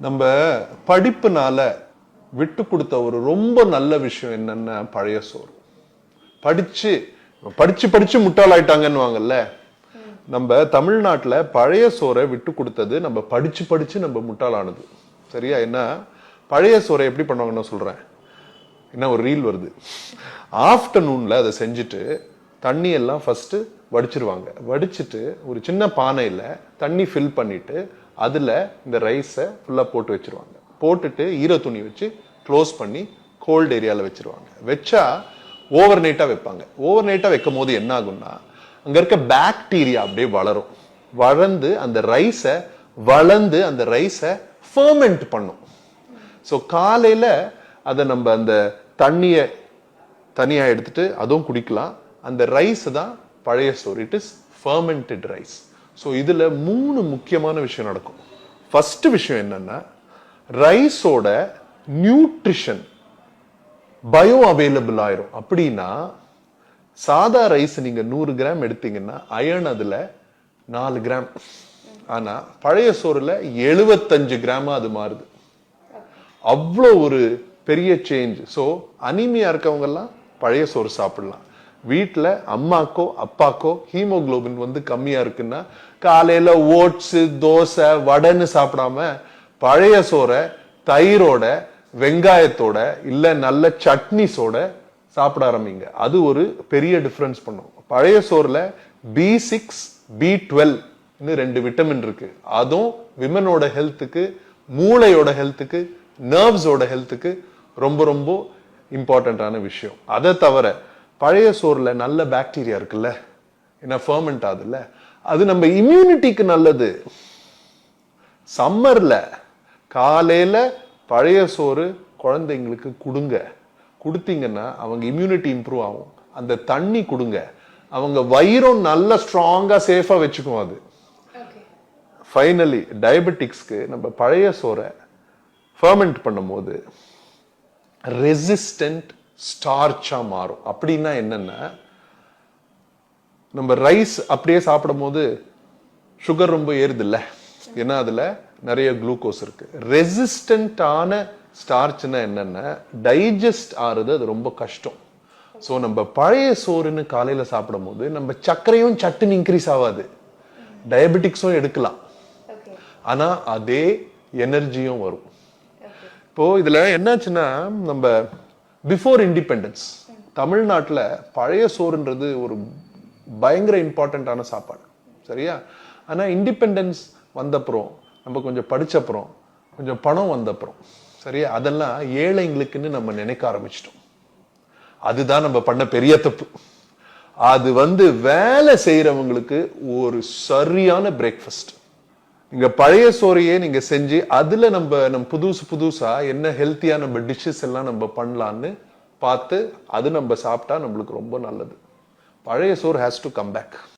நம்ம படிப்புனால விட்டு கொடுத்த ஒரு ரொம்ப நல்ல விஷயம் என்னன்னா பழைய சோறு. படிச்சு படிச்சு படிச்சு முட்டாளாயிட்டாங்கன்னு வாங்கல்ல நம்ம தமிழ்நாட்டுல பழைய சோறை விட்டு கொடுத்தது நம்ம படிச்சு படிச்சு நம்ம முட்டாளானது. சரியா? என்ன? பழைய சோறை எப்படி பண்ணுவாங்கன்னு சொல்றேன். என்ன? ஒரு ரீல் வருது. ஆஃப்டர்நூன்ல அதை செஞ்சுட்டு தண்ணி எல்லாம் ஃபர்ஸ்ட் வடிச்சிருவாங்க. வடிச்சிட்டு ஒரு சின்ன பானையில தண்ணி ஃபில் பண்ணிட்டு அதில் இந்த ரைஸை ஃபுல்லாக போட்டு வச்சிருவாங்க. போட்டுட்டு ஈர துணி வச்சு க்ளோஸ் பண்ணி கோல்ட் ஏரியாவில் வச்சிருவாங்க. வச்சா ஓவர் நைட்டாக வைப்பாங்க. ஓவர் நைட்டாக வைக்கும் போது என்ன ஆகும்னா அங்கே இருக்க பாக்டீரியா அப்படியே வளரும். வளர்ந்து அந்த ரைஸை வளர்ந்து அந்த ரைஸை ஃபர்மெண்ட் பண்ணும். ஸோ காலையில் அதை நம்ம அந்த தண்ணியை தனியாக எடுத்துட்டு அதுவும் குடிக்கலாம். அந்த ரைஸ் தான் பழைய சோறு it is fermented rice so இதில் மூணு முக்கியமான விஷயம் நடக்கும். ஃபஸ்ட்டு விஷயம் என்னென்னா ரைஸோட நியூட்ரிஷன் பயோ அவைலபிள் ஆயிரும். அப்படின்னா சாதா ரைஸ் நீங்கள் நூறு கிராம் எடுத்தீங்கன்னா அயன் அதில் நாலு கிராம். ஆனால் பழைய சோறுல எழுபத்தஞ்சு கிராமாக அது மாறுது. அவ்வளோ ஒரு பெரிய சேஞ்ச் ஸோ அனிமியா இருக்கவங்கெல்லாம் பழைய சோறு சாப்பிடலாம். வீட்டில் அம்மாக்கோ அப்பாக்கோ ஹீமோகுளோபின் வந்து கம்மியா இருக்குன்னா காலையில ஓட்ஸு தோசை வடைன்னு சாப்பிடாம பழைய சோறை தயிரோட வெங்காயத்தோட இல்லை நல்ல சட்னிஸோட சாப்பிட ஆரம்பிங்க. அது ஒரு பெரிய டிஃப்ரென்ஸ் பண்ணும். பழைய சோறுல பி சிக்ஸ் பி டுவெல் ரெண்டு விட்டமின் இருக்கு. அதுவும் விமனோட ஹெல்த்துக்கு மூளையோட ஹெல்த்துக்கு நர்வ்ஸோட ஹெல்த்துக்கு ரொம்ப ரொம்ப இம்பார்ட்டண்ட்டான விஷயம். அதை தவிர பழைய சோறுல நல்ல பாக்டீரியா இருக்குல்ல? என்ன ஃபர்மெண்ட் ஆகுதுல்ல? அது நம்ம இம்யூனிட்டிக்கு நல்லது. சம்மர்ல காலையில பழைய சோறு குழந்தைங்களுக்கு கொடுங்க. கொடுத்தீங்கன்னா அவங்க இம்யூனிட்டி இம்ப்ரூவ் ஆகும். அந்த தண்ணி கொடுங்க. அவங்க வயிறும் நல்ல ஸ்ட்ராங்கா சேஃபா வச்சுக்கும் அது. ஃபைனலி டயபெட்டிக்ஸ்க்கு நம்ம பழைய சோறை ஃபர்மெண்ட் பண்ணும்போது ரெசிஸ்டன்ட் ஸ்டார்ச்சா மாறும். அப்படின்னா என்னன்னா நம்ம ரைஸ் அப்படியே சாப்பிடும் போது சுகர் ரொம்ப ஏறுது இல்ல ஏன்னா அதுல நிறைய குளுக்கோஸ் இருக்கு. ரெசிஸ்டன்டான ஸ்டார்ச்னா என்னன்னா டைஜஸ்ட் ஆறுது அது ரொம்ப கஷ்டம். ஸோ நம்ம பழைய சோறுன்னு காலையில சாப்பிடும் போது நம்ம சர்க்கரையும் சட்டுன்னு இன்க்ரீஸ் ஆகாது டயபெட்டிக்ஸும் எடுக்கலாம். ஓகே ஆனா அதே எனர்ஜியும் வரும். ஓகே இப்போ இதுல என்னாச்சுன்னா நம்ம பிஃபோர் இண்டிபெண்டன்ஸ் தமிழ்நாட்டில் பழைய சோறுன்றது ஒரு பயங்கர இம்பார்ட்டண்ட்டான சாப்பாடு. சரியா? ஆனால் இண்டிபெண்டன்ஸ் வந்தப்புறம் நம்ம கொஞ்சம் படிச்சப்புறம் கொஞ்சம் பணம் வந்தப்புறம் சரியா? அதெல்லாம் ஏழைங்களுக்குன்னு நம்ம நினைக்க ஆரம்பிச்சிட்டோம். அதுதான் நம்ம பண்ண பெரிய தப்பு. அது வந்து வேலை செய்கிறவங்களுக்கு ஒரு சரியான பிரேக்ஃபாஸ்ட் நீங்க பழைய சோறையே நீங்க செஞ்சு அதுல நம்ம நம்ம புதுசு புதுசா என்ன ஹெல்த்தியா நம்ம டிஷ்ஷஸ் எல்லாம் நம்ம பண்ணலான்னு பார்த்து அது நம்ம சாப்பிட்டா நம்மளுக்கு ரொம்ப நல்லது. பழைய சோறு ஹேஸ் டு கம் பேக்